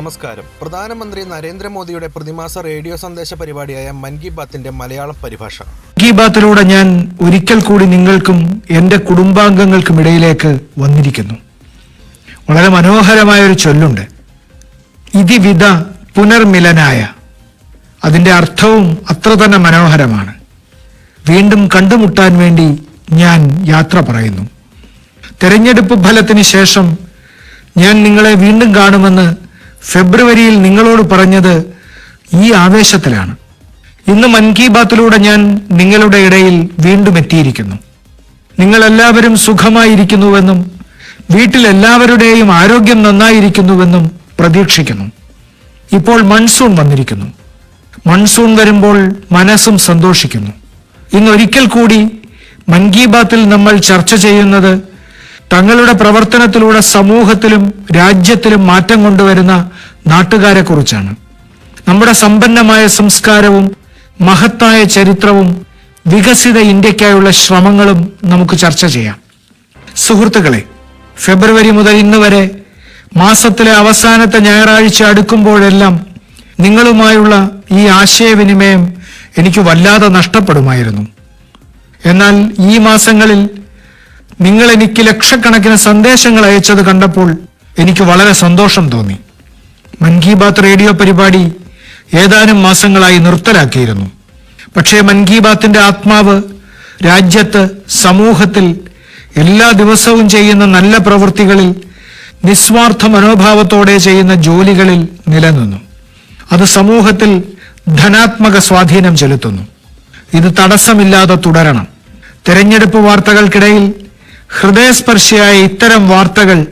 നമസ്കാരം. പ്രധാനമന്ത്രി നരേന്ദ്രമോദിയുടെ പ്രതിമാസ റേഡിയോ സന്ദേശ പരിപാടിയായ മൻ കി ബാത്തിന്റെ മലയാളം പരിഭാഷ. കി ബാത്തിലൂടെ ഞാൻ ഒരിക്കൽ കൂടി നിങ്ങൾക്കും എന്റെ കുടുംബാംഗങ്ങൾക്കും ഇടയിലേക്ക് വന്നിരിക്കുന്നു. വളരെ മനോഹരമായ ഒരു ചൊല്ലുണ്ട്. ഇതിവിധ പുനർമിലനായ. അതിന്റെ അർത്ഥവും അത്ര തന്നെ മനോഹരമാണ്. വീണ്ടും കണ്ടുമുട്ടാൻ വേണ്ടി ഞാൻ യാത്ര പറയുന്നു. തെരഞ്ഞെടുപ്പ് ഫലത്തിന് ശേഷം ഞാൻ നിങ്ങളെ വീണ്ടും കാണുമെന്ന് ഫെബ്രുവരിയിൽ നിങ്ങളോട് പറഞ്ഞത് ഈ ആവേശത്തിലാണ്. ഇന്ന് മൻ കി ബാത്തിലൂടെ ഞാൻ നിങ്ങളുടെ ഇടയിൽ വീണ്ടും എത്തിയിരിക്കുന്നു. നിങ്ങൾ എല്ലാവരും സുഖമായിരിക്കുന്നുവെന്നും വീട്ടിൽ എല്ലാവരുടെയും ആരോഗ്യം നന്നായിരിക്കുന്നുവെന്നും പ്രതീക്ഷിക്കുന്നു. ഇപ്പോൾ മൺസൂൺ വന്നിരിക്കുന്നു. മൺസൂൺ വരുമ്പോൾ മനസ്സും സന്തോഷിക്കുന്നു. ഇന്നൊരിക്കൽ കൂടി മൻ കി ബാത്തിൽ നമ്മൾ ചർച്ച ചെയ്യുന്നത് തങ്ങളുടെ പ്രവർത്തനത്തിലൂടെ സമൂഹത്തിലും രാജ്യത്തിലും മാറ്റം കൊണ്ടുവരുന്ന നാട്ടുകാരെ കുറിച്ചാണ് നമ്മുടെ സമ്പന്നമായ സംസ്കാരവും മഹത്തായ ചരിത്രവും വികസിത ഇന്ത്യക്കായുള്ള ശ്രമങ്ങളും നമുക്ക് ചർച്ച ചെയ്യാം. സുഹൃത്തുക്കളെ ഫെബ്രുവരി മുതൽ ഇന്ന് വരെ മാസത്തിലെ അവസാനത്തെ ഞായറാഴ്ച അടുക്കുമ്പോഴെല്ലാം നിങ്ങളുമായുള്ള ഈ ആശയവിനിമയം എനിക്ക് വല്ലാതെ നഷ്ടപ്പെടുമായിരുന്നു. എന്നാൽ ഈ മാസങ്ങളിൽ നിങ്ങൾ എനിക്ക് ലക്ഷക്കണക്കിന് സന്ദേശങ്ങൾ അയച്ചത് കണ്ടപ്പോൾ എനിക്ക് വളരെ സന്തോഷം തോന്നി. മൻ കി ബാത്ത് റേഡിയോ പരിപാടി ഏതാനും മാസങ്ങളായി നിർത്തലാക്കിയിരുന്നു. പക്ഷേ മൻ കി ബാത്തിന്റെ ആത്മാവ് രാജ്യത്ത് സമൂഹത്തിൽ എല്ലാ ദിവസവും ചെയ്യുന്ന നല്ല പ്രവൃത്തികളിൽ നിസ്വാർത്ഥ മനോഭാവത്തോടെ ചെയ്യുന്ന ജോലികളിൽ നിലനിന്നു. അത് സമൂഹത്തിൽ ധനാത്മക സ്വാധീനം ചെലുത്തുന്നു. ഇത് തടസ്സമില്ലാതെ തുടരണം. തെരഞ്ഞെടുപ്പ് വാർത്തകൾക്കിടയിൽ ഹൃദയസ്പർശിയായ ഇത്തരം വാർത്തകൾ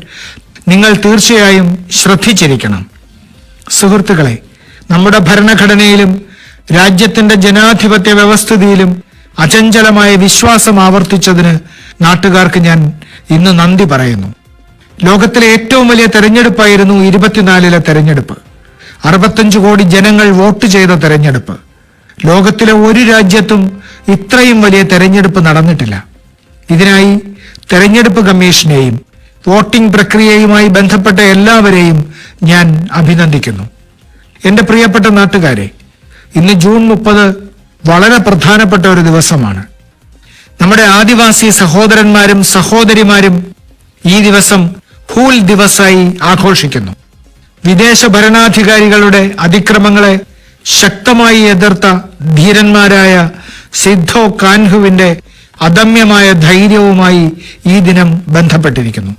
നിങ്ങൾ തീർച്ചയായും ശ്രദ്ധിച്ചിരിക്കണം. സുഹൃത്തുക്കളെ നമ്മുടെ ഭരണഘടനയിലും രാജ്യത്തിന്റെ ജനാധിപത്യ വ്യവസ്ഥിതിയിലും അചഞ്ചലമായ വിശ്വാസം ആവർത്തിച്ചതിന് നാട്ടുകാർക്ക് ഞാൻ ഇന്ന് നന്ദി പറയുന്നു. ലോകത്തിലെ ഏറ്റവും വലിയ തെരഞ്ഞെടുപ്പായിരുന്നു ഇരുപത്തിനാലിലെ തെരഞ്ഞെടുപ്പ്. അറുപത്തഞ്ച് കോടി ജനങ്ങൾ വോട്ട് ചെയ്ത തെരഞ്ഞെടുപ്പ്. ലോകത്തിലെ ഒരു രാജ്യത്തും ഇത്രയും വലിയ തെരഞ്ഞെടുപ്പ് നടന്നിട്ടില്ല. ഇതിനായി തെരഞ്ഞെടുപ്പ് കമ്മീഷനെയും വോട്ടിംഗ് പ്രക്രിയയുമായി ബന്ധപ്പെട്ട എല്ലാവരെയും ഞാൻ അഭിനന്ദിക്കുന്നു. എന്റെ പ്രിയപ്പെട്ട നാട്ടുകാരെ ഇന്ന് ജൂൺ മുപ്പത് വളരെ പ്രധാനപ്പെട്ട ഒരു ദിവസമാണ്. നമ്മുടെ ആദിവാസി സഹോദരന്മാരും സഹോദരിമാരും ഈ ദിവസം ഹൂൽ ദിവസായി ആഘോഷിക്കുന്നു. വിദേശ ഭരണാധികാരികളുടെ അതിക്രമങ്ങളെ ശക്തമായി എതിർത്ത ധീരന്മാരായ സിദ്ധോ കാൻഹുവിന്റെ അദമ്യമായ ധൈര്യവുമായി ഈ ദിനം ബന്ധപ്പെട്ടിരിക്കുന്നു.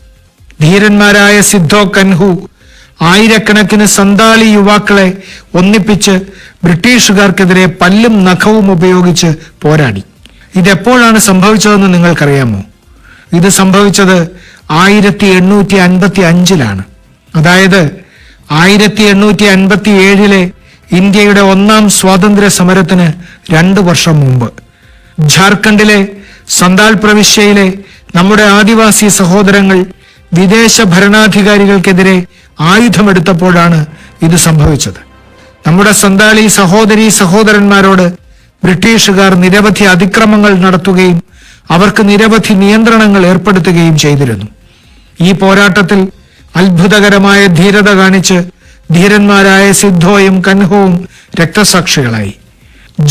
ധീരന്മാരായ സിദ്ധോ കൻഹു ആയിരക്കണക്കിന് സന്താളി യുവാക്കളെ ഒന്നിപ്പിച്ച് ബ്രിട്ടീഷുകാർക്കെതിരെ പല്ലും നഖവും ഉപയോഗിച്ച് പോരാടി. ഇതെപ്പോഴാണ് സംഭവിച്ചതെന്ന് നിങ്ങൾക്കറിയാമോ? ഇത് സംഭവിച്ചത് ആയിരത്തി എണ്ണൂറ്റി അൻപത്തി അഞ്ചിലാണ് അതായത് ആയിരത്തി എണ്ണൂറ്റി അൻപത്തി ഏഴിലെ ഇന്ത്യയുടെ ഒന്നാം സ്വാതന്ത്ര്യ സമരത്തിന് രണ്ടു വർഷം മുമ്പ്. ജാർഖണ്ഡിലെ സന്താൽ പ്രവിശ്യയിലെ നമ്മുടെ ആദിവാസി സഹോദരങ്ങൾ വിദേശ ഭരണാധികാരികൾക്കെതിരെ ആയുധമെടുത്തപ്പോഴാണ് ഇത് സംഭവിച്ചത്. നമ്മുടെ സന്താളി സഹോദരി സഹോദരന്മാരോട് ബ്രിട്ടീഷുകാർ നിരവധി അതിക്രമങ്ങൾ നടത്തുകയും അവർക്ക് നിരവധി നിയന്ത്രണങ്ങൾ ഏർപ്പെടുത്തുകയും ചെയ്തിരുന്നു. ഈ പോരാട്ടത്തിൽ അത്ഭുതകരമായ ധീരത കാണിച്ച് ധീരന്മാരായ സിദ്ധോയും കൻഹോവും രക്തസാക്ഷികളായി.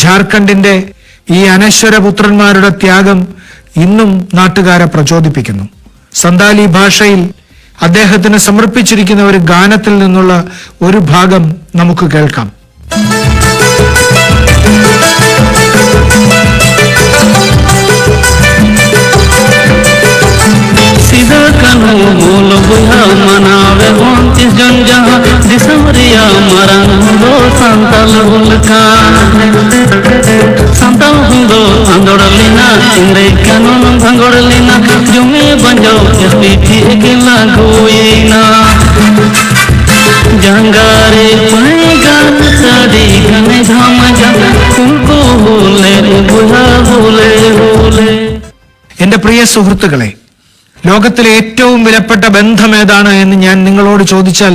ജാർഖണ്ഡിന്റെ ഈ അനശ്വരപുത്രന്മാരുടെ ത്യാഗം ഇന്നും നാട്ടുകാരെ പ്രചോദിപ്പിക്കുന്നു സന്താലി ഭാഷയിൽ അദ്ദേഹത്തിന് സമർപ്പിച്ചിരിക്കുന്ന ഒരു ഗാനത്തിൽ നിന്നുള്ള ഒരു ഭാഗം നമുക്ക് കേൾക്കാം सीधा कनो बोल बुहा मनावे उनतीस जन जहाँ दिसमरिया मरन हुंदो संतल हुलका എന്റെ പ്രിയ സുഹൃത്തുക്കളെ ലോകത്തിലെ ഏറ്റവും വിലപ്പെട്ട ബന്ധം ഏതാണ് എന്ന് ഞാൻ നിങ്ങളോട് ചോദിച്ചാൽ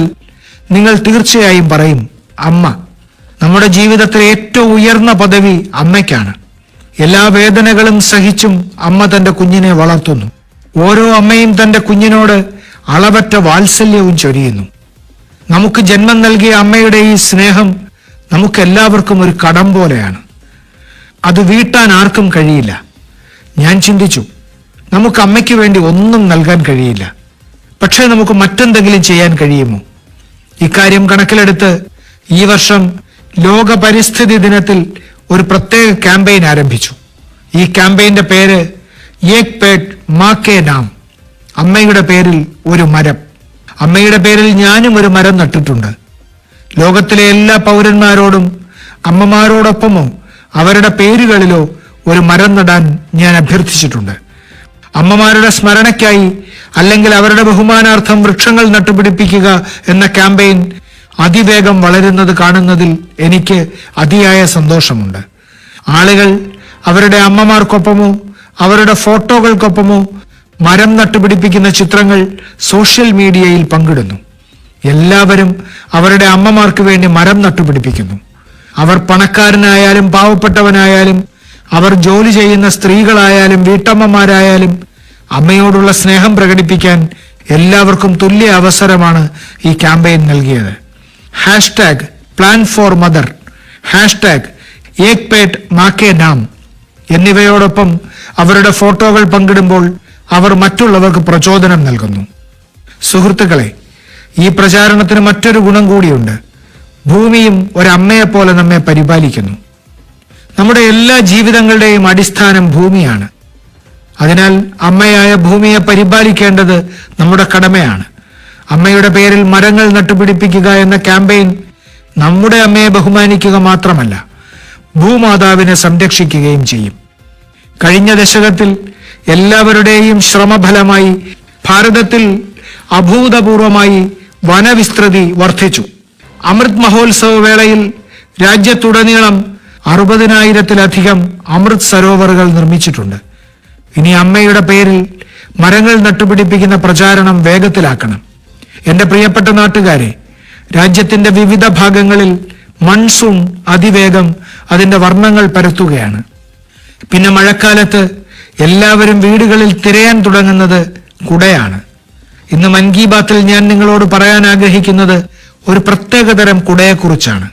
നിങ്ങൾ തീർച്ചയായും പറയും അമ്മ. നമ്മുടെ ജീവിതത്തിൽ ഏറ്റവും ഉയർന്ന പദവി അമ്മയ്ക്കാണ്. എല്ലാ വേദനകളും സഹിച്ചും അമ്മ തന്റെ കുഞ്ഞിനെ വളർത്തുന്നു. ഓരോ അമ്മയും തന്റെ കുഞ്ഞിനോട് അളവറ്റ വാത്സല്യവും ചൊരിയുന്നു. നമുക്ക് ജന്മം നൽകിയ അമ്മയുടെ ഈ സ്നേഹം നമുക്ക് എല്ലാവർക്കും ഒരു കടം പോലെയാണ്. അത് വീട്ടാൻ ആർക്കും കഴിയില്ല. ഞാൻ ചിന്തിച്ചു നമുക്ക് അമ്മയ്ക്ക് വേണ്ടി ഒന്നും നൽകാൻ കഴിയില്ല. പക്ഷേ നമുക്ക് മറ്റെന്തെങ്കിലും ചെയ്യാൻ കഴിയുമോ? ഇക്കാര്യം കണക്കിലെടുത്ത് ഈ വർഷം ലോക പരിസ്ഥിതി ദിനത്തിൽ ഒരു പ്രത്യേക ക്യാമ്പയിൻ ആരംഭിച്ചു. ഈ ക്യാമ്പയിന്റെ പേര് ഏക് പേട്ട് മാക്കേ നാം. അമ്മയുടെ പേരിൽ ഒരു മരം. അമ്മയുടെ പേരിൽ ഞാനും ഒരു മരം നട്ടിട്ടുണ്ട്. ലോകത്തിലെ എല്ലാ പൗരന്മാരോടും അമ്മമാരോടൊപ്പമോ അവരുടെ പേരുകളിലോ ഒരു മരം നടാൻ ഞാൻ അഭ്യർത്ഥിച്ചിട്ടുണ്ട്. അമ്മമാരുടെ സ്മരണയ്ക്കായി അല്ലെങ്കിൽ അവരുടെ ബഹുമാനാർത്ഥം വൃക്ഷങ്ങൾ നട്ടുപിടിപ്പിക്കുക എന്ന ക്യാമ്പയിൻ അതിവേഗം വളരുന്നത് കാണുന്നതിൽ എനിക്ക് അതിയായ സന്തോഷമുണ്ട്. ആളുകൾ അവരുടെ അമ്മമാർക്കൊപ്പമോ അവരുടെ ഫോട്ടോകൾക്കൊപ്പമോ മരം നട്ടുപിടിപ്പിക്കുന്ന ചിത്രങ്ങൾ സോഷ്യൽ മീഡിയയിൽ പങ്കിടുന്നു. എല്ലാവരും അവരുടെ അമ്മമാർക്ക് വേണ്ടി മരം നട്ടുപിടിപ്പിക്കുന്നു. അവർ പണക്കാരനായാലും പാവപ്പെട്ടവനായാലും അവർ ജോലി ചെയ്യുന്ന സ്ത്രീകളായാലും വീട്ടമ്മമാരായാലും അമ്മയോടുള്ള സ്നേഹം പ്രകടിപ്പിക്കാൻ എല്ലാവർക്കും തുല്യ അവസരമാണ് ഈ ക്യാമ്പയിൻ നൽകിയത്. Hashtag plan for mother hashtag Ek Ped Maa Ke Naam എന്നിവയോടൊപ്പം അവരുടെ ഫോട്ടോകൾ പങ്കിടുമ്പോൾ അവർ മറ്റുള്ളവർക്ക് പ്രചോദനം നൽകുന്നു. സുഹൃത്തുക്കളെ ഈ പ്രചാരണത്തിന് മറ്റൊരു ഗുണം കൂടിയുണ്ട്. ഭൂമിയും ഒരമ്മയെപ്പോലെ നമ്മെ പരിപാലിക്കുന്നു. നമ്മുടെ എല്ലാ ജീവിതങ്ങളുടെയും അടിസ്ഥാനം ഭൂമിയാണ്. അതിനാൽ അമ്മയായ ഭൂമിയെ പരിപാലിക്കേണ്ടത് നമ്മുടെ കടമയാണ്. അമ്മയുടെ പേരിൽ മരങ്ങൾ നട്ടുപിടിപ്പിക്കുക എന്ന ക്യാമ്പയിൻ നമ്മുടെ അമ്മയെ ബഹുമാനിക്കുക മാത്രമല്ല ഭൂമാതാവിനെ സംരക്ഷിക്കുകയും ചെയ്യും. കഴിഞ്ഞ ദശകത്തിൽ എല്ലാവരുടെയും ശ്രമഫലമായി ഭാരതത്തിൽ അഭൂതപൂർവമായി വനവിസ്തൃതി വർദ്ധിച്ചു. അമൃത് മഹോത്സവ വേളയിൽ രാജ്യത്തുടനീളം അറുപതിനായിരത്തിലധികം അമൃത് സരോവറുകൾ നിർമ്മിച്ചിട്ടുണ്ട്. ഇനി അമ്മയുടെ പേരിൽ മരങ്ങൾ നട്ടുപിടിപ്പിക്കുന്ന പ്രചാരണം വേഗത്തിലാക്കണം. എന്റെ പ്രിയപ്പെട്ട നാട്ടുകാരെ രാജ്യത്തിന്റെ വിവിധ ഭാഗങ്ങളിൽ മൺസൂൺ അതിവേഗം അതിന്റെ വർണങ്ങൾ പരത്തുകയാണ്. പിന്നെ മഴക്കാലത്ത് എല്ലാവരും വീടുകളിൽ തിരയാൻ തുടങ്ങുന്നത് കുടയാണ്. ഇന്ന് മൻ കി ബാത്തിൽ ഞാൻ നിങ്ങളോട് പറയാൻ ആഗ്രഹിക്കുന്നത് ഒരു പ്രത്യേകതരം കുടയെക്കുറിച്ചാണ്.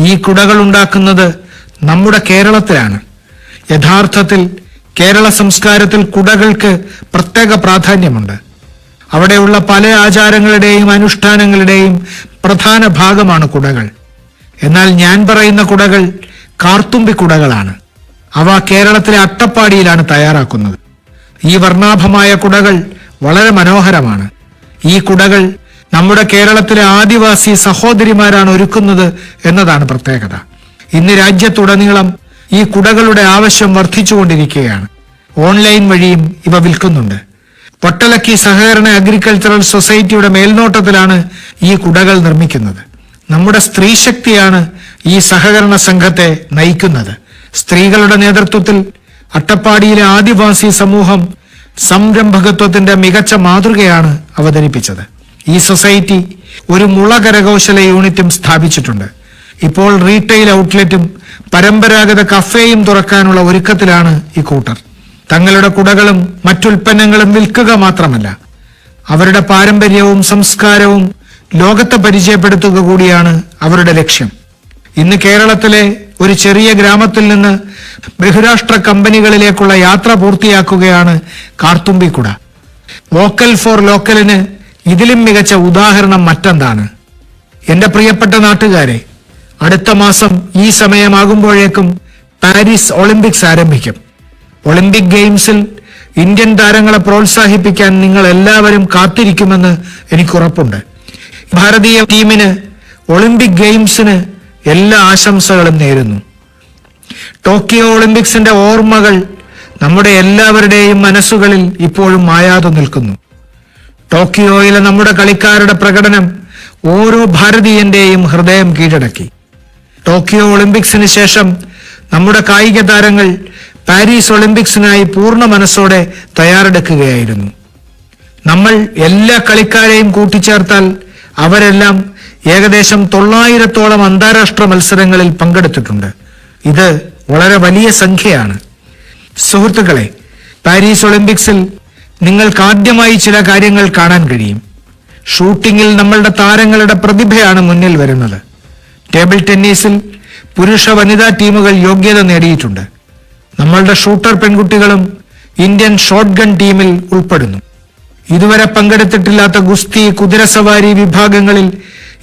ഈ കുടകൾ ഉണ്ടാക്കുന്നത് നമ്മുടെ കേരളത്തിലാണ്. യഥാർത്ഥത്തിൽ കേരള സംസ്കാരത്തിൽ കുടകൾക്ക് പ്രത്യേക പ്രാധാന്യമുണ്ട്. അവിടെയുള്ള പല ആചാരങ്ങളുടെയും അനുഷ്ഠാനങ്ങളുടെയും പ്രധാന ഭാഗമാണ് കുടകൾ. എന്നാൽ ഞാൻ പറയുന്ന കുടകൾ കാർത്തുമ്പി കുടകളാണ്. അവ കേരളത്തിലെ അട്ടപ്പാടിയിലാണ് തയ്യാറാക്കുന്നത്. ഈ വർണാഭമായ കുടകൾ വളരെ മനോഹരമാണ്. ഈ കുടകൾ നമ്മുടെ കേരളത്തിലെ ആദിവാസി സഹോദരിമാരാണ് ഒരുക്കുന്നത് എന്നതാണ് പ്രത്യേകത. ഇന്ന് രാജ്യത്തുടനീളം ഈ കുടകളുടെ ആവശ്യം വർദ്ധിച്ചുകൊണ്ടിരിക്കുകയാണ്. ഓൺലൈൻ വഴിയും ഇവ വിൽക്കുന്നുണ്ട്. പൊട്ടലക്കി സഹകരണ അഗ്രികൾച്ചറൽ സൊസൈറ്റിയുടെ മേൽനോട്ടത്തിലാണ് ഈ കുടകൾ നിർമ്മിക്കുന്നത്. നമ്മുടെ സ്ത്രീശക്തിയാണ് ഈ സഹകരണ സംഘത്തെ നയിക്കുന്നത്. സ്ത്രീകളുടെ നേതൃത്വത്തിൽ അട്ടപ്പാടിയിലെ ആദിവാസി സമൂഹം സംരംഭകത്വത്തിന്റെ മികച്ച മാതൃകയാണ് അവതരിപ്പിച്ചത്. ഈ സൊസൈറ്റി ഒരു മുള കരകൗശല യൂണിറ്റും സ്ഥാപിച്ചിട്ടുണ്ട്. ഇപ്പോൾ റീറ്റെയിൽ ഔട്ട്ലെറ്റും പരമ്പരാഗത കഫേയും തുറക്കാനുള്ള ഒരുക്കത്തിലാണ് ഈ കൂട്ടർ. തങ്ങളുടെ കുടകളും മറ്റുൽപ്പന്നങ്ങളും വിൽക്കുക മാത്രമല്ല അവരുടെ പാരമ്പര്യവും സംസ്കാരവും ലോകത്തെ പരിചയപ്പെടുത്തുക കൂടിയാണ് അവരുടെ ലക്ഷ്യം. ഇന്ന് കേരളത്തിലെ ഒരു ചെറിയ ഗ്രാമത്തിൽ നിന്ന് ബഹുരാഷ്ട്ര കമ്പനികളിലേക്കുള്ള യാത്ര പൂർത്തിയാക്കുകയാണ് കാർത്തുമ്പിക്കുട. വോക്കൽ ഫോർ ലോക്കലിന് ഇതിലും മികച്ച ഉദാഹരണം മറ്റെന്താണ്? എന്റെ പ്രിയപ്പെട്ട നാട്ടുകാരെ അടുത്ത മാസം ഈ സമയമാകുമ്പോഴേക്കും പാരീസ് ഒളിമ്പിക്സ് ആരംഭിക്കും. ഒളിമ്പിക് ഗെയിംസിൽ ഇന്ത്യൻ താരങ്ങളെ പ്രോത്സാഹിപ്പിക്കാൻ നിങ്ങൾ എല്ലാവരും കാത്തിരിക്കുമെന്ന് എനിക്ക് ഉറപ്പുണ്ട്. ഭാരതീയ ടീമിന് ഒളിമ്പിക് ഗെയിംസിന് എല്ലാ ആശംസകളും നേരുന്നു. ടോക്കിയോ ഒളിമ്പിക്സിന്റെ ഓർമ്മകൾ നമ്മുടെ എല്ലാവരുടെയും മനസ്സുകളിൽ ഇപ്പോഴും മായാതെ നിൽക്കുന്നു. ടോക്കിയോയിലെ നമ്മുടെ കളിക്കാരുടെ പ്രകടനം ഓരോ ഭാരതീയന്റെയും ഹൃദയം കീഴടക്കി. ടോക്കിയോ ഒളിമ്പിക്സിന് ശേഷം നമ്മുടെ കായിക താരങ്ങൾ പാരീസ് ഒളിമ്പിക്സിനായി പൂർണ മനസ്സോടെ തയ്യാറെടുക്കുകയായിരുന്നു. നമ്മൾ എല്ലാ കളിക്കാരെയും കൂട്ടിച്ചേർത്താൽ അവരെല്ലാം ഏകദേശം തൊള്ളായിരത്തോളം അന്താരാഷ്ട്ര മത്സരങ്ങളിൽ പങ്കെടുത്തിട്ടുണ്ട്. ഇത് വളരെ വലിയ സംഖ്യയാണ്. സുഹൃത്തുക്കളെ പാരീസ് ഒളിമ്പിക്സിൽ നിങ്ങൾക്ക് ആദ്യമായി ചില കാര്യങ്ങൾ കാണാൻ കഴിയും. ഷൂട്ടിങ്ങിൽ നമ്മളുടെ താരങ്ങളുടെ പ്രതിഭയാണ് മുന്നിൽ വരുന്നത്. ടേബിൾ ടെന്നീസിൽ പുരുഷ വനിതാ ടീമുകൾ യോഗ്യത നേടിയിട്ടുണ്ട്. നമ്മളുടെ ഷൂട്ടർ പെൺകുട്ടികളും ഇന്ത്യൻ ഷോട്ട് ഗൺ ടീമിൽ ഉൾപ്പെടുന്നു. ഇതുവരെ പങ്കെടുത്തിട്ടില്ലാത്ത ഗുസ്തി കുതിരസവാരി വിഭാഗങ്ങളിൽ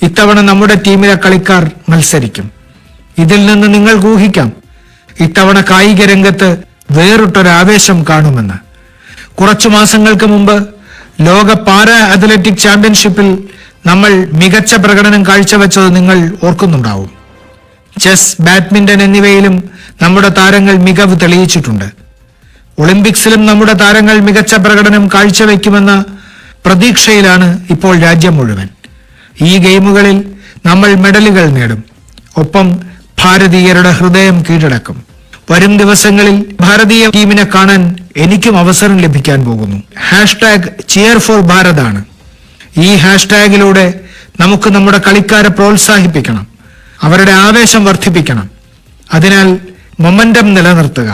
ഇത്തവണ നമ്മുടെ ടീമിലെ കളിക്കാർ മത്സരിക്കും. ഇതിൽ നിന്ന് നിങ്ങൾക്ക് ഊഹിക്കാം ഇത്തവണ കായിക രംഗത്ത് വേറിട്ടൊരാവേശം കാണുമെന്ന്. കുറച്ചു മാസങ്ങൾക്ക് മുമ്പ് ലോക പാരാ അത്ലറ്റിക് ചാമ്പ്യൻഷിപ്പിൽ നമ്മൾ മികച്ച പ്രകടനം കാഴ്ചവെച്ചത് നിങ്ങൾ ഓർക്കുന്നുണ്ടാവും. ചെസ് ബാഡ്മിന്റൺ എന്നിവയിലും നമ്മുടെ താരങ്ങൾ മികവ് തെളിയിച്ചിട്ടുണ്ട്. ഒളിമ്പിക്സിലും നമ്മുടെ താരങ്ങൾ മികച്ച പ്രകടനം കാഴ്ചവെക്കുമെന്ന പ്രതീക്ഷയിലാണ് ഇപ്പോൾ രാജ്യം മുഴുവൻ. ഈ ഗെയിമുകളിൽ നമ്മൾ മെഡലുകൾ നേടും. ഒപ്പം ഭാരതീയരുടെ ഹൃദയം കീഴടക്കും. വരും ദിവസങ്ങളിൽ ഭാരതീയ ടീമിനെ കാണാൻ എനിക്കും അവസരം ലഭിക്കാൻ പോകുന്നു. ഹാഷ്ടാഗ് ചിയർ ഫോർ ഭാരതാണ് ഈ ഹാഷ്ടാഗിലൂടെ നമുക്ക് നമ്മുടെ കളിക്കാരെ പ്രോത്സാഹിപ്പിക്കണം. അവരുടെ ആവേശം വർദ്ധിപ്പിക്കണം അതിനാൽ മൊമെന്റം നിലനിർത്തുക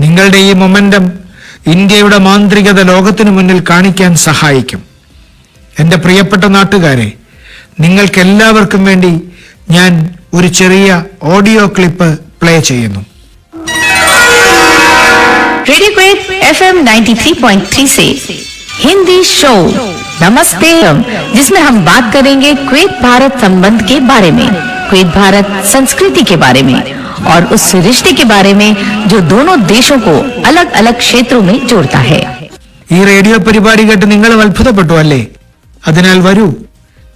നിങ്ങളുടെ ഈ മൊമെന്റം ഇന്ത്യയുടെ മാന്ത്രികത ലോകത്തിനു മുന്നിൽ കാണിക്കാൻ സഹായിക്കും എന്റെ പ്രിയപ്പെട്ട നാട്ടുകാരെ നിങ്ങൾക്കെല്ലാവർക്കും വേണ്ടി ഞാൻ ഒരു ചെറിയ ഓഡിയോ ക്ലിപ്പ് പ്ലേ ചെയ്യുന്നു रेडियो क्वेट एफएम 93.3 से हिंदी शो नमस्ते जिसमें हम बात करेंगे क्वेत भारत संबंध के बारे में क्वेत भारत संस्कृति के बारे में और उस रिश्ते के बारे में जो दोनों देशों को अलग अलग क्षेत्रों में जोड़ता है ഈ റേഡിയോ പരിപാടി കേട്ട് നിങ്ങളും അത്ഭുതപ്പെട്ടു അല്ലേ അതിനാൽ വരൂ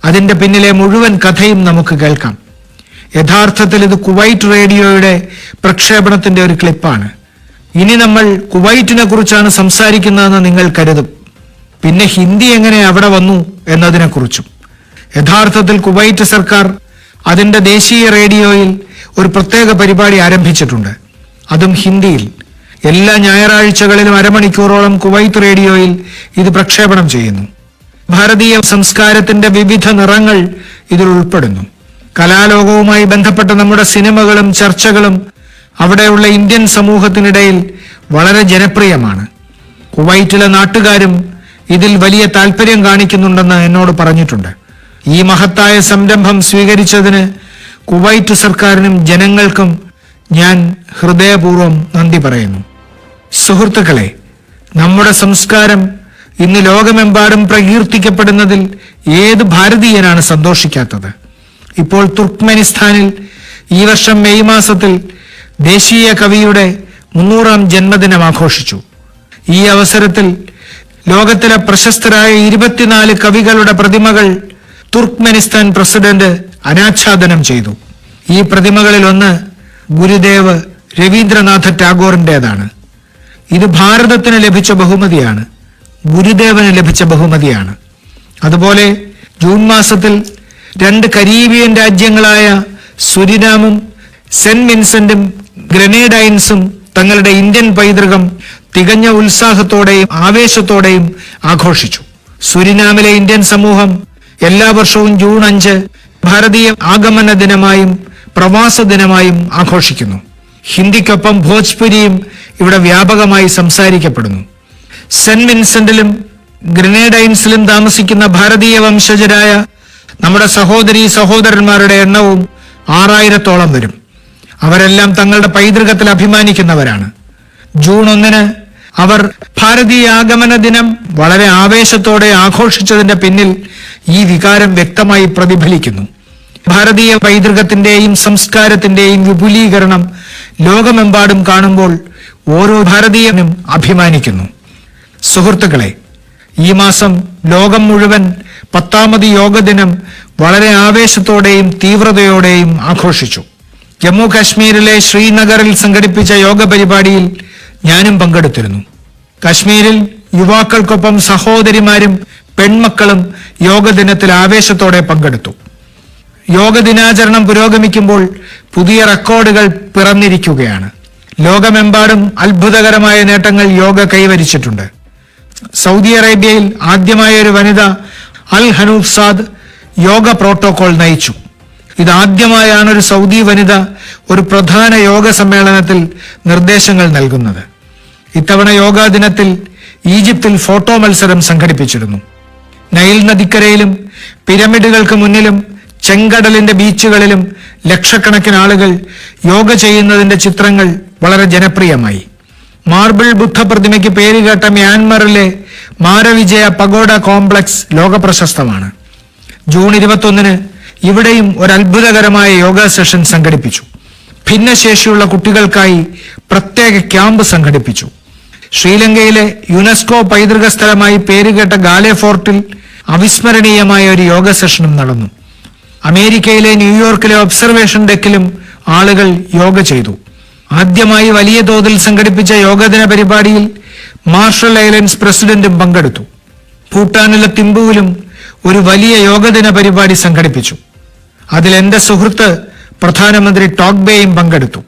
അതിന്റെ പിന്നിലെ മുഴുവൻ കഥയും നമുക്ക് കേൾക്കാം യഥാർത്ഥത്തിൽ ഇത് കുവൈറ്റ് റേഡിയോയുടെ പ്രക്ഷേപണത്തിന്റെ ഒരു ക്ലിപ്പാണ് ഇനി നമ്മൾ കുവൈറ്റിനെ കുറിച്ചാണ് സംസാരിക്കുന്നതെന്ന് നിങ്ങൾ കരുതും പിന്നെ ഹിന്ദി എങ്ങനെ അവിടെ വന്നു എന്നതിനെക്കുറിച്ചും. യഥാർത്ഥത്തിൽ കുവൈറ്റ് സർക്കാർ അതിന്റെ ദേശീയ റേഡിയോയിൽ ഒരു പ്രത്യേക പരിപാടി ആരംഭിച്ചിട്ടുണ്ട്. അതും ഹിന്ദിയിൽ. എല്ലാ ഞായറാഴ്ചകളിലും അരമണിക്കൂറോളം കുവൈത്ത് റേഡിയോയിൽ ഇത് പ്രക്ഷേപണം ചെയ്യുന്നു. ഭാരതീയ സംസ്കാരത്തിന്റെ വിവിധ നിറങ്ങൾ ഇതിൽ ഉൾപ്പെടുന്നു. കലാലോകവുമായി ബന്ധപ്പെട്ട നമ്മുടെ സിനിമകളും ചർച്ചകളും അവിടെയുള്ള ഇന്ത്യൻ സമൂഹത്തിനിടയിൽ വളരെ ജനപ്രിയമാണ്. കുവൈറ്റിലെ നാട്ടുകാരും ഇതിൽ വലിയ താല്പര്യം കാണിക്കുന്നുണ്ടെന്ന് എന്നോട് പറഞ്ഞിട്ടുണ്ട്. ഈ മഹത്തായ സംരംഭം സ്വീകരിച്ചതിന് കുവൈറ്റ് സർക്കാരിനും ജനങ്ങൾക്കും ഞാൻ ഹൃദയപൂർവം നന്ദി പറയുന്നു. സുഹൃത്തുക്കളെ നമ്മുടെ സംസ്കാരം ഇന്ന് ലോകമെമ്പാടും പ്രകീർത്തിക്കപ്പെടുന്നതിൽ ഏത് ഭാരതീയനാണ് സന്തോഷിക്കാത്തത്? ഇപ്പോൾ തുർക്ക്മെനിസ്ഥാനിൽ ഈ വർഷം മെയ് മാസത്തിൽ ദേശീയ കവിയുടെ മുന്നൂറാം ജന്മദിനം ആഘോഷിച്ചു. ഈ അവസരത്തിൽ ലോകത്തിലെ പ്രശസ്തരായ ഇരുപത്തിനാല് കവികളുടെ പ്രതിമകൾ തുർക്ക്മെനിസ്ഥാൻ പ്രസിഡന്റ് അനാച്ഛാദനം ചെയ്തു. ഈ പ്രതിമകളിൽ ഒന്ന് ഗുരുദേവ് രവീന്ദ്രനാഥ ടാഗോറിന്റെതാണ് ഇത് ഭാരതത്തിന് ലഭിച്ച ബഹുമതിയാണ്. ഗുരുദേവന് ലഭിച്ച ബഹുമതിയാണ്. അതുപോലെ ജൂൺ മാസത്തിൽ രണ്ട് കരീബിയൻ രാജ്യങ്ങളായ സുരിനാമും സെന്റ് വിൻസെന്റും ഗ്രനേഡൈൻസും തങ്ങളുടെ ഇന്ത്യൻ പൈതൃകം തികഞ്ഞ ഉത്സാഹത്തോടെയും ആവേശത്തോടെയും ആഘോഷിച്ചു. സുരിനാമിലെ ഇന്ത്യൻ സമൂഹം എല്ലാ വർഷവും ജൂൺ അഞ്ച് ഭാരതീയ ആഗമന ദിനമായും പ്രവാസ ദിനമായും ആഘോഷിക്കുന്നു. ഹിന്ദിക്കൊപ്പം ഭോജ്പുരിയും ഇവിടെ വ്യാപകമായി സംസാരിക്കപ്പെടുന്നു. സെന്റ് വിൻസെന്റിലും ഗ്രനേഡൈൻസിലും താമസിക്കുന്ന ഭാരതീയ വംശജരായ നമ്മുടെ സഹോദരി സഹോദരന്മാരുടെ എണ്ണവും ആറായിരത്തോളം വരും. അവരെല്ലാം തങ്ങളുടെ പൈതൃകത്തിൽ അഭിമാനിക്കുന്നവരാണ്. ജൂൺ ഒന്നിന് അവർ ഭാരതീയ ആഗമന ദിനം വളരെ ആവേശത്തോടെ ആഘോഷിച്ചതിന്റെ പിന്നിൽ ഈ വികാരം വ്യക്തമായി പ്രതിഫലിക്കുന്നു. ഭാരതീയ പൈതൃകത്തിന്റെയും സംസ്കാരത്തിന്റെയും വിപുലീകരണം ലോകമെമ്പാടും കാണുമ്പോൾ ഓരോ ഭാരതീയനും അഭിമാനിക്കുന്നു. സുഹൃത്തുക്കളെ ഈ മാസം ലോകം മുഴുവൻ പത്താമത് യോഗ ദിനം വളരെ ആവേശത്തോടെയും തീവ്രതയോടെയും ആഘോഷിച്ചു. ജമ്മു കാശ്മീരിലെ ശ്രീനഗറിൽ സംഘടിപ്പിച്ച യോഗ പരിപാടിയിൽ ഞാനും പങ്കെടുത്തിരുന്നു. കശ്മീരിൽ യുവാക്കൾക്കൊപ്പം സഹോദരിമാരും പെൺമക്കളും യോഗ ദിനത്തിൽ ആവേശത്തോടെ പങ്കെടുത്തു. യോഗ ദിനാചരണം പുരോഗമിക്കുമ്പോൾ പുതിയ റെക്കോർഡുകൾ പിറന്നിരിക്കുകയാണ്. ലോകമെമ്പാടും അത്ഭുതകരമായ നേട്ടങ്ങൾ യോഗ കൈവരിച്ചിട്ടുണ്ട്. സൗദി അറേബ്യയിൽ ആദ്യമായ ഒരു വനിത Al Hanouf Saad yoga protocol നയിച്ചു. ഇതാദ്യമായാണ് ഒരു സൗദി വനിത ഒരു പ്രധാന യോഗ സമ്മേളനത്തിൽ നിർദ്ദേശങ്ങൾ നൽകുന്നത്. ഇത്തവണ യോഗാ ദിനത്തിൽ ഈജിപ്തിൽ ഫോട്ടോ മത്സരം സംഘടിപ്പിച്ചിരുന്നു. നൈൽ നദിക്കരയിലും പിരമിഡുകൾക്ക് മുന്നിലും ചെങ്കടലിന്റെ ബീച്ചുകളിലും ലക്ഷക്കണക്കിന് ആളുകൾ യോഗ ചെയ്യുന്നതിന്റെ ചിത്രങ്ങൾ വളരെ ജനപ്രിയമായി. മാർബിൾ ബുദ്ധ പ്രതിമയ്ക്ക് പേരുകേട്ട മ്യാൻമറിലെ മാരവിജയ പഗോഡ കോംപ്ലക്സ് ലോക പ്രശസ്തമാണ് ജൂൺ ഇരുപത്തൊന്നിന് ഇവിടെയും ഒരു അത്ഭുതകരമായ യോഗ സെഷൻ സംഘടിപ്പിച്ചു. ഭിന്നശേഷിയുള്ള കുട്ടികൾക്കായി പ്രത്യേക ക്യാമ്പ് സംഘടിപ്പിച്ചു. ശ്രീലങ്കയിലെ യുനെസ്കോ പൈതൃക സ്ഥലമായി പേരുകേട്ട ഗാലെ ഫോർട്ടിൽ അവിസ്മരണീയമായ ഒരു യോഗ സെഷനും നടന്നു. അമേരിക്കയിലെ ന്യൂയോർക്കിലെ ഒബ്സർവേഷൻ ഡെക്കിലും ആളുകൾ യോഗ ചെയ്തു. ആദ്യമായി വലിയ തോതിൽ സംഘടിപ്പിച്ച യോഗദിന പരിപാടിയിൽ മാർഷൽ ഐലൻഡ്സ് പ്രസിഡന്റും പങ്കെടുത്തു. ഭൂട്ടാനിലെ തിമ്പുവിലും ഒരു വലിയ യോഗദിന പരിപാടി സംഘടിപ്പിച്ചു. അതിൽ എന്റെ സുഹൃത്ത് പ്രധാനമന്ത്രി ടോക്ബേയും പങ്കെടുത്തു.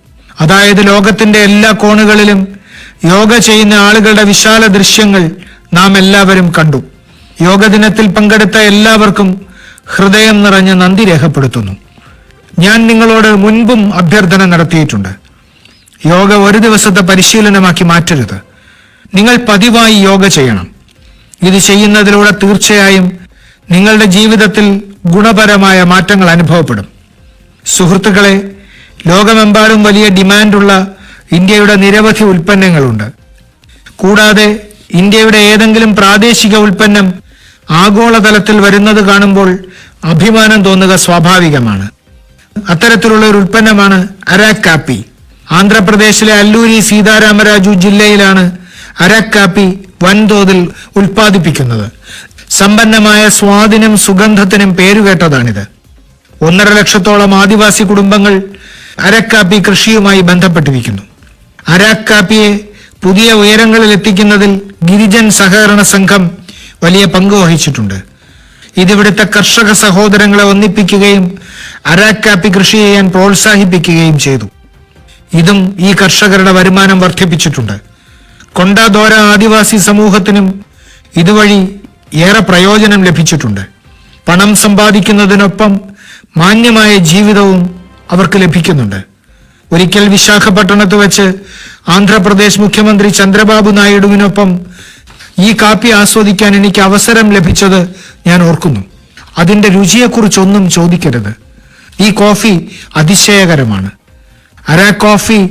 അതായത് ലോകത്തിന്റെ എല്ലാ കോണുകളിലും യോഗ ചെയ്യുന്ന ആളുകളുടെ വിശാല ദൃശ്യങ്ങൾ നാം എല്ലാവരും കണ്ടു. യോഗ ദിനത്തിൽ പങ്കെടുത്ത എല്ലാവർക്കും ഹൃദയം നിറഞ്ഞ നന്ദി രേഖപ്പെടുത്തുന്നു. ഞാൻ നിങ്ങളോട് മുൻപും അഭ്യർത്ഥന നടത്തിയിട്ടുണ്ട്. യോഗ ഒരു ദിവസത്തെ പരിശീലനമാക്കി മാറ്റരുത്. നിങ്ങൾ പതിവായി യോഗ ചെയ്യണം. ഇത് ചെയ്യുന്നതിലൂടെ തീർച്ചയായും നിങ്ങളുടെ ജീവിതത്തിൽ ഗുണപരമായ മാറ്റങ്ങൾ അനുഭവപ്പെടും. സുഹൃത്തുക്കളെ ലോകമെമ്പാടും വലിയ ഡിമാൻഡുള്ള ഇന്ത്യയുടെ നിരവധി ഉൽപ്പന്നങ്ങളുണ്ട്. കൂടാതെ ഇന്ത്യയുടെ ഏതെങ്കിലും പ്രാദേശിക ഉൽപ്പന്നം ആഗോളതലത്തിൽ വരുന്നത് കാണുമ്പോൾ അഭിമാനം തോന്നുക സ്വാഭാവികമാണ്. അത്തരത്തിലുള്ള ഒരു ഉൽപ്പന്നമാണ് അരാക് കാപ്പി ആന്ധ്രാപ്രദേശിലെ അല്ലൂരി സീതാരാമരാജു ജില്ലയിലാണ് അരാക് കാപ്പി വൻതോതിൽ ഉൽപ്പാദിപ്പിക്കുന്നത്. സമ്പന്നമായ സ്വാദിനും സുഗന്ധത്തിനും പേരുകേട്ടതാണിത്. ഒന്നര ലക്ഷത്തോളം ആദിവാസി കുടുംബങ്ങൾ അരക്കാപ്പി കൃഷിയുമായി ബന്ധപ്പെട്ടിരിക്കുന്നു. അരക്കാപ്പിയെ പുതിയ ഉയരങ്ങളിൽ എത്തിക്കുന്നതിൽ ഗിരിജൻ സഹകരണ സംഘം വലിയ പങ്ക് വഹിച്ചിട്ടുണ്ട്. ഇതിവിടുത്തെ കർഷക സഹോദരങ്ങളെ ഒന്നിപ്പിക്കുകയും അരാക്കാപ്പി കൃഷി ചെയ്യാൻ പ്രോത്സാഹിപ്പിക്കുകയും ചെയ്തു. ഇതും ഈ കർഷകരുടെ വരുമാനം വർദ്ധിപ്പിച്ചിട്ടുണ്ട്. കൊണ്ടാദോര ആദിവാസി സമൂഹത്തിനും ഇതുവഴി ഏറെ പ്രയോജനം ലഭിച്ചിട്ടുണ്ട്. പണം സമ്പാദിക്കുന്നതിനൊപ്പം മാന്യമായ ജീവിതവും അവർക്ക് ലഭിക്കുന്നുണ്ട്. ഒരിക്കൽ വിശാഖപട്ടണത്ത് വെച്ച് ആന്ധ്രാപ്രദേശ് മുഖ്യമന്ത്രി ചന്ദ്രബാബു നായിഡുവിനൊപ്പം ഈ കാപ്പി ആസ്വദിക്കാൻ എനിക്ക് അവസരം ലഭിച്ചത് ഞാൻ ഓർക്കുന്നു. അതിന്റെ രുചിയെക്കുറിച്ചൊന്നും ചോദിക്കരുത്. ഈ കോഫി അതിശയകരമാണ്. അരാ കോഫി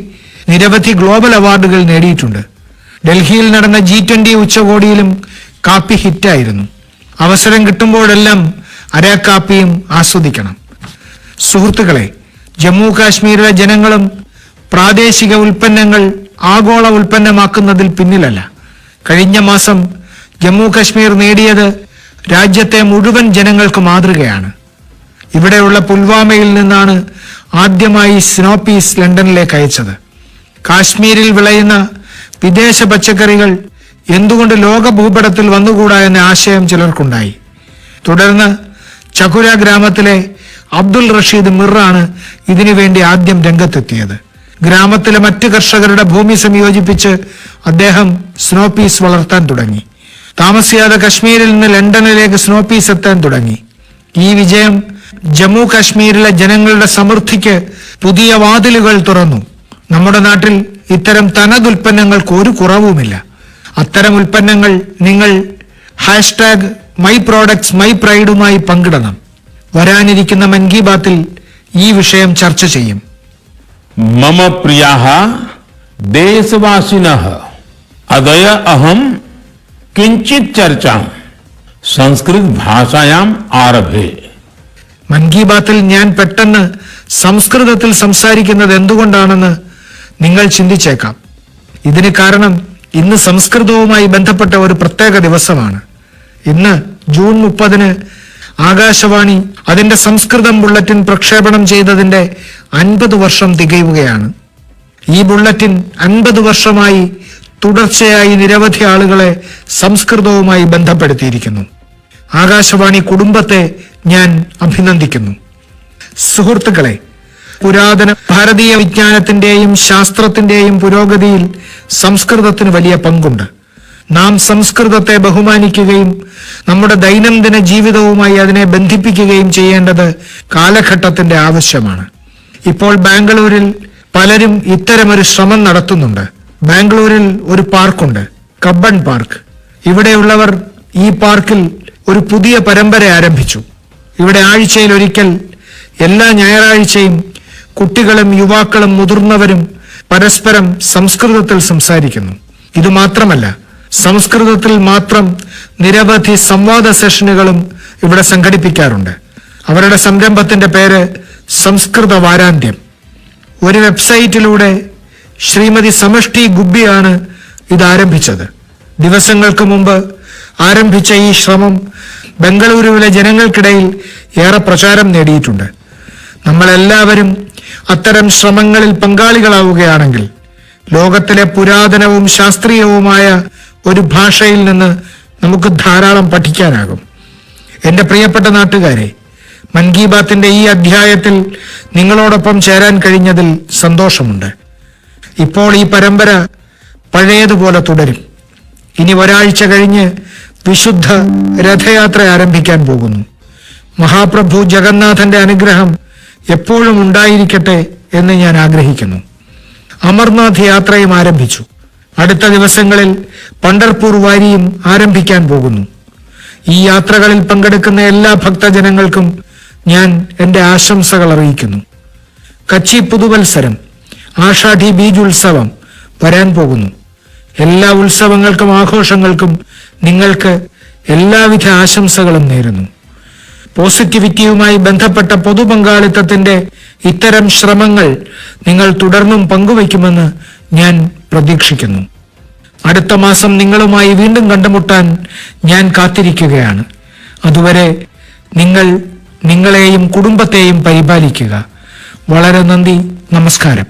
നിരവധി ഗ്ലോബൽ അവാർഡുകൾ നേടിയിട്ടുണ്ട്. ഡൽഹിയിൽ നടന്ന ജി ട്വന്റി ഉച്ചകോടിയിലും കാപ്പി ഹിറ്റായിരുന്നു. അവസരം കിട്ടുമ്പോഴെല്ലാം അരാ കാപ്പിയും ആസ്വദിക്കണം. സുഹൃത്തുക്കളെ ജമ്മു കാശ്മീരിലെ ജനങ്ങളും പ്രാദേശിക ഉൽപ്പന്നങ്ങൾ ആഗോള ഉൽപ്പന്നമാക്കുന്നതിൽ പിന്നിലല്ല. കഴിഞ്ഞ മാസം ജമ്മു കാശ്മീർ നേടിയത് രാജ്യത്തെ മുഴുവൻ ജനങ്ങൾക്ക് മാതൃകയാണ്. ഇവിടെയുള്ള പുൽവാമയിൽ നിന്നാണ് ആദ്യമായി സ്നോപ്പീസ് ലണ്ടനിലേക്ക് അയച്ചത്. കാശ്മീരിൽ വിളയുന്ന വിദേശ പച്ചക്കറികൾ എന്തുകൊണ്ട് ലോക ഭൂപടത്തിൽ വന്നുകൂടാ എന്ന ആശയം ചിലർക്കുണ്ടായി. തുടർന്ന് ചകുര ഗ്രാമത്തിലെ അബ്ദുൾ റഷീദ് മിറാണ് ഇതിനുവേണ്ടി ആദ്യം രംഗത്തെത്തിയത്. ഗ്രാമത്തിലെ മറ്റ് കർഷകരുടെ ഭൂമി സംയോജിപ്പിച്ച് അദ്ദേഹം സ്നോ പീസ് വളർത്താൻ തുടങ്ങി. താമസിയാതെ കശ്മീരിൽ നിന്ന് ലണ്ടനിലേക്ക് സ്നോ പീസ് എത്താൻ തുടങ്ങി. ഈ വിജയം ജമ്മു കാശ്മീരിലെ ജനങ്ങളുടെ സമൃദ്ധിക്ക് പുതിയ വാതിലുകൾ തുറന്നു. നമ്മുടെ നാട്ടിൽ ഇത്തരം തനതുൽപ്പന്നങ്ങൾക്ക് ഒരു കുറവുമില്ല. അത്തരം ഉൽപ്പന്നങ്ങൾ നിങ്ങൾ ഹാഷ്ടാഗ് മൈ പ്രോഡക്ട്സ് മൈ പ്രൈഡുമായി പങ്കിടണം. വരാനിരിക്കുന്ന മൻ കി ബാത്തിൽ ഈ വിഷയം ചർച്ച ചെയ്യും. മമ പ്രിയ ദേശവാസിന അദയ അഹം കിഞ്ചിത് ചർച്ച സംസ്കൃത് ഭാഷയാം ആരഭേ. മൻ കി ബാത്തിൽ ഞാൻ പെട്ടെന്ന് സംസ്കൃതത്തിൽ സംസാരിക്കുന്നത് എന്തുകൊണ്ടാണെന്ന് നിങ്ങൾ ചിന്തിച്ചേക്കാം. ഇതിന് കാരണം ഇന്ന് സംസ്കൃതവുമായി ബന്ധപ്പെട്ട ഒരു പ്രത്യേക ദിവസമാണ്. ഇന്ന് ജൂൺ മുപ്പതിന് ആകാശവാണി അതിന്റെ സംസ്കൃതം ബുള്ളറ്റിൻ പ്രക്ഷേപണം ചെയ്തതിന്റെ അൻപത് വർഷം തികയുകയാണ്. ഈ ബുള്ളറ്റിൻ അൻപത് വർഷമായി തുടർച്ചയായി നിരവധി ആളുകളെ സംസ്കൃതവുമായി ബന്ധപ്പെടുത്തിയിരിക്കുന്നു. ആകാശവാണി കുടുംബത്തെ ഞാൻ അഭിനന്ദിക്കുന്നു. സുഹൃത്തുക്കളെ പുരാതന ഭാരതീയ വിജ്ഞാനത്തിന്റെയും ശാസ്ത്രത്തിന്റെയും പുരോഗതിയിൽ സംസ്കൃതത്തിന് വലിയ പങ്കുണ്ട്. നാം സംസ്കൃതത്തെ ബഹുമാനിക്കുകയും നമ്മുടെ ദൈനംദിന ജീവിതവുമായി അതിനെ ബന്ധിപ്പിക്കുകയും ചെയ്യേണ്ടത് കാലഘട്ടത്തിന്റെ ആവശ്യമാണ്. ഇപ്പോൾ ബാംഗ്ലൂരിൽ പലരും ഇത്തരമൊരു ശ്രമം നടത്തുന്നുണ്ട്. ബാംഗ്ലൂരിൽ ഒരു പാർക്കുണ്ട് കബ്ബൺ പാർക്ക്. ഇവിടെയുള്ളവർ ഈ പാർക്കിൽ ഒരു പുതിയ പരമ്പര ആരംഭിച്ചു. ഇവിടെ ആഴ്ചയിൽ ഒരിക്കൽ എല്ലാ ഞായറാഴ്ചയും കുട്ടികളും യുവാക്കളും മുതിർന്നവരും പരസ്പരം സംസ്കൃതത്തിൽ സംസാരിക്കുന്നു. ഇതുമാത്രമല്ല സംസ്കൃതത്തിൽ മാത്രം നിരവധി സംവാദ സെഷനുകളും ഇവിടെ സംഘടിപ്പിക്കാറുണ്ട്. അവരുടെ സംരംഭത്തിന്റെ പേര് സംസ്കൃത വാരാന്ത്യം. ഒരു വെബ്സൈറ്റിലൂടെ ശ്രീമതി സമഷ്ടി ഗുബ്ബിയാണ് ഇത് ആരംഭിച്ചത് ദിവസങ്ങൾക്ക് മുമ്പ് ആരംഭിച്ച ഈ ശ്രമം ബംഗളൂരുവിലെ ജനങ്ങൾക്കിടയിൽ ഏറെ പ്രചാരം നേടിയിട്ടുണ്ട്. നമ്മളെല്ലാവരും അത്തരം ശ്രമങ്ങളിൽ പങ്കാളികളാവുകയാണെങ്കിൽ ലോകത്തിലെ പുരാതനവും ശാസ്ത്രീയവുമായ ഒരു ഭാഷയിൽ നിന്ന് നമുക്ക് ധാരാളം പഠിക്കാനാകും. എന്റെ പ്രിയപ്പെട്ട നാട്ടുകാരെ മൻ കി ബാത്തിന്റെ ഈ അധ്യായത്തിൽ നിങ്ങളോടൊപ്പം ചേരാൻ കഴിഞ്ഞതിൽ സന്തോഷമുണ്ട്. ഇപ്പോൾ ഈ പരമ്പര പഴയതുപോലെ തുടരും. ഇനി ഒരാഴ്ച കഴിഞ്ഞ് വിശുദ്ധ രഥയാത്ര ആരംഭിക്കാൻ പോകുന്നു. മഹാപ്രഭു ജഗന്നാഥന്റെ അനുഗ്രഹം എപ്പോഴും ഉണ്ടായിരിക്കട്ടെ എന്ന് ഞാൻ ആഗ്രഹിക്കുന്നു. അമർനാഥ് യാത്രയും ആരംഭിച്ചു. അടുത്ത ദിവസങ്ങളിൽ പണ്ടർപൂർ വാരിയും ആരംഭിക്കാൻ പോകുന്നു. ഈ യാത്രകളിൽ പങ്കെടുക്കുന്ന എല്ലാ ഭക്തജനങ്ങൾക്കും ഞാൻ എന്റെ ആശംസകൾ അറിയിക്കുന്നു. കച്ചി പുതുവത്സരം ആഷാഢി ബീജ് ഉത്സവം വരാൻ പോകുന്നു. എല്ലാ ഉത്സവങ്ങൾക്കും ആഘോഷങ്ങൾക്കും നിങ്ങൾക്ക് എല്ലാവിധ ആശംസകളും നേരുന്നു. പോസിറ്റിവിറ്റിയുമായി ബന്ധപ്പെട്ട പൊതുപങ്കാളിത്തത്തിന്റെ ഇത്തരം ശ്രമങ്ങൾ നിങ്ങൾ തുടർന്നും പങ്കുവയ്ക്കുമെന്ന് ഞാൻ പ്രതീക്ഷിക്കുന്നു. അടുത്ത മാസം നിങ്ങളുമായി വീണ്ടും കണ്ടുമുട്ടാൻ ഞാൻ കാത്തിരിക്കുകയാണ്. അതുവരെ നിങ്ങൾ നിങ്ങളെയും കുടുംബത്തെയും പരിപാലിക്കുക. വളരെ നന്ദി നമസ്കാരം.